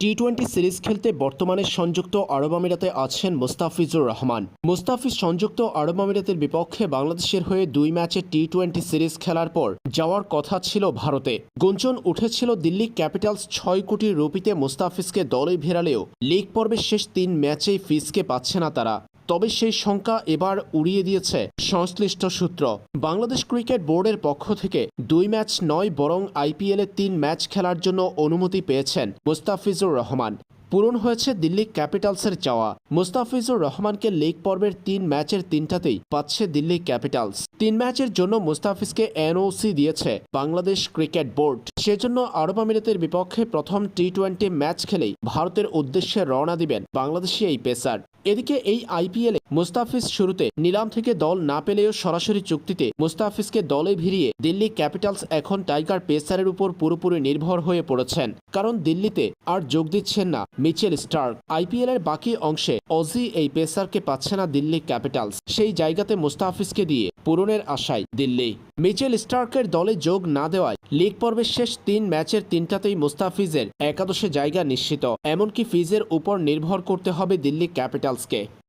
T twenty series খেলতে বর্তমানে সংযুক্ত আরব আমিরাতে আছেন মোস্তাফিজুর রহমান। মোস্তাফিজ সংযুক্ত আরব আমিরাতের বিপক্ষে বাংলাদেশের হয়ে দুই ম্যাচে টি টোয়েন্টি সিরিজ খেলার পর যাওয়ার কথা ছিল ভারতে। গুঞ্জন উঠেছিল দিল্লি ক্যাপিটালস ছয় কোটি রুপিতে মোস্তাফিজকে দলে ভেরালেও লিগ পর্বের শেষ তিন ম্যাচেই ফিজকে পাচ্ছে না তারা। তবে সেই সংখ্যা এবার উড়িয়ে দিয়েছে সংশ্লিষ্ট সূত্র। বাংলাদেশ ক্রিকেট বোর্ডের পক্ষ থেকে দুই ম্যাচ নয়, বরং আইপিএলে তিন ম্যাচ খেলার জন্য অনুমতি পেয়েছেন মুস্তাফিজুর রহমান। পূরণ হয়েছে দিল্লি ক্যাপিটালসের চাওয়া। মুস্তাফিজুর রহমানকে লিগ পর্বের তিন ম্যাচের তিনটাতেই পাচ্ছে দিল্লি ক্যাপিটালস। তিন ম্যাচের জন্য মুস্তাফিজকে এনওসি দিয়েছে বাংলাদেশ ক্রিকেট বোর্ড। সেজন্য আরব আমিরাতের বিপক্ষে প্রথম টি টোয়েন্টি ম্যাচ খেলেই ভারতের উদ্দেশ্যে রওনা দিবেন বাংলাদেশি এই পেসার। এদিকে এই আইপিএলে মুস্তাফিজ শুরুতে নিলাম থেকে দল না পেলেও সরাসরি চুক্তিতে মুস্তাফিজকে দলে ভিড়িয়ে দিল্লি ক্যাপিটালস এখন টাইগার পেসারের উপর পুরোপুরি নির্ভর হয়ে পড়েছেন। কারণ দিল্লিতে আর যোগ দিচ্ছেন না মিচেল স্টার্ক আইপিএল এর বাকি অংশে অজি এই পেসারকে পাচ্ছে না দিল্লি ক্যাপিটালস। সেই জায়গাতে মুস্তাফিজকে দিয়ে পূরণের আশায় দিল্লি। মিচেল স্টার্কের দলে যোগ না দেওয়ায় লিগ পর্বের শেষ তিন ম্যাচের তিনটাতেই মুস্তাফিজের একাদশে জায়গা নিশ্চিত। এমনকি ফিজের উপর নির্ভর করতে হবে দিল্লি ক্যাপিটালসকে।